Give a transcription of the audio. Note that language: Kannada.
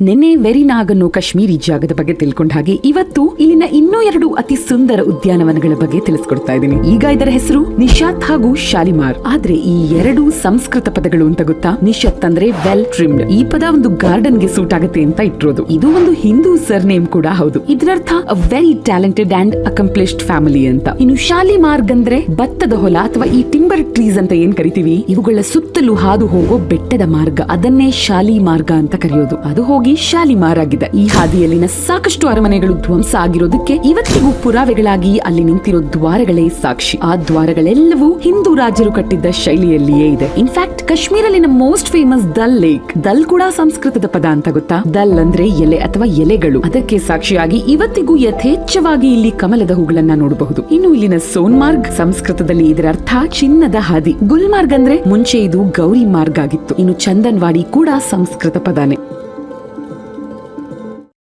ನಿನ್ನೆ ವೆರಿನಾಗ್ ಅನ್ನೋ ಕಾಶ್ಮೀರಿ ಜಾಗದ ಬಗ್ಗೆ ತಿಳ್ಕೊಂಡ ಹಾಗೆ ಇವತ್ತು ಇಲ್ಲಿನ ಇನ್ನೂ ಎರಡು ಅತಿ ಸುಂದರ ಉದ್ಯಾನವನಗಳ ಬಗ್ಗೆ ತಿಳಿಸ್ಕೊಡ್ತಾ ಇದ್ದೀನಿ. ಈಗ ಇದರ ಹೆಸರು ನಿಶಾತ್ ಹಾಗೂ ಶಾಲಿಮಾರ್. ಆದ್ರೆ ಈ ಎರಡು ಸಂಸ್ಕೃತ ಪದಗಳು ಅಂತ ಗೊತ್ತಾ? ನಿಶತ್ ಅಂದ್ರೆ ವೆಲ್ ಟ್ರಿಮ್ಡ್ ಈ ಪದ ಒಂದು ಗಾರ್ಡನ್ಗೆ ಸೂಟ್ ಆಗುತ್ತೆ ಅಂತ ಇಟ್ಟಿರೋದು. ಇದು ಒಂದು ಹಿಂದೂ ಸರ್ ನೇಮ್ ಕೂಡ ಹೌದು. ಇದರರ್ಥ very talented and accomplished family ಅಂತ. ಇನ್ನು ಶಾಲಿಮಾರ್ಗ್ ಅಂದ್ರೆ ಭತ್ತದ ಹೊಲ ಅಥವಾ ಈ ಟಿಂಬರ್ ಟ್ರೀಸ್ ಅಂತ ಏನ್ ಕರಿತೀವಿ? ಇವುಗಳ ಸುತ್ತಲೂ ಹಾದು ಹೋಗೋ ಬೆಟ್ಟದ ಮಾರ್ಗ. ಅದನ್ನೇ ಶಾಲಿ ಮಾರ್ಗ ಅಂತ ಕರೆಯೋದು. ಅದು ಹೋಗಿ ಶಾಲಿಮಾರ್ ಆಗಿದೆ ಈ ಹಾದಿಯಲ್ಲಿನ ಸಾಕಷ್ಟು ಅರಮನೆಗಳು ಧ್ವಂಸ ಆಗಿರೋದಕ್ಕೆ ಇವತ್ತಿಗೂ ಪುರಾವೆಗಳಾಗಿ ಅಲ್ಲಿ ನಿಂತಿರೋ ದ್ವಾರಗಳೇ ಸಾಕ್ಷಿ. ಆ ದ್ವಾರಗಳೆಲ್ಲವೂ ಹಿಂದೂ ರಾಜರು ಕಟ್ಟಿದ್ದ ಶೈಲಿಯಲ್ಲಿಯೇ ಇದೆ. In fact ಕಾಶ್ಮೀರಲ್ಲಿನ most famous Dal lake Dal ಕೂಡ ಸಂಸ್ಕೃತದ ಪದ ಅಂತ ಗೊತ್ತಾ? ದಲ್ ಅಂದ್ರೆ ಎಲೆ ಅಥವಾ ಎಲೆಗಳು. ಅದಕ್ಕೆ ಸಾಕ್ಷಿಯಾಗಿ ಇವತ್ತಿಗೂ ಯಥೇಚ್ಛವಾಗಿ ಇಲ್ಲಿ ಕಮಲದ ಹೂಗಳನ್ನ ನೋಡಬಹುದು. ಇನ್ನು ಇಲ್ಲಿನ ಸೋನ್ಮಾರ್ಗ್ ಸಂಸ್ಕೃತದಲ್ಲಿ ಇದರ ಅರ್ಥ ಚಿನ್ನದ ಹಾದಿ. ಗುಲ್ಮಾರ್ಗ್ ಅಂದ್ರೆ ಮುಂಚೆ ಇದು ಗೌರಿ ಮಾರ್ಗ್ ಆಗಿತ್ತು. ಇನ್ನು ಚಂದನ್ವಾಡಿ ಕೂಡ ಸಂಸ್ಕೃತ ಪದಾನೆ.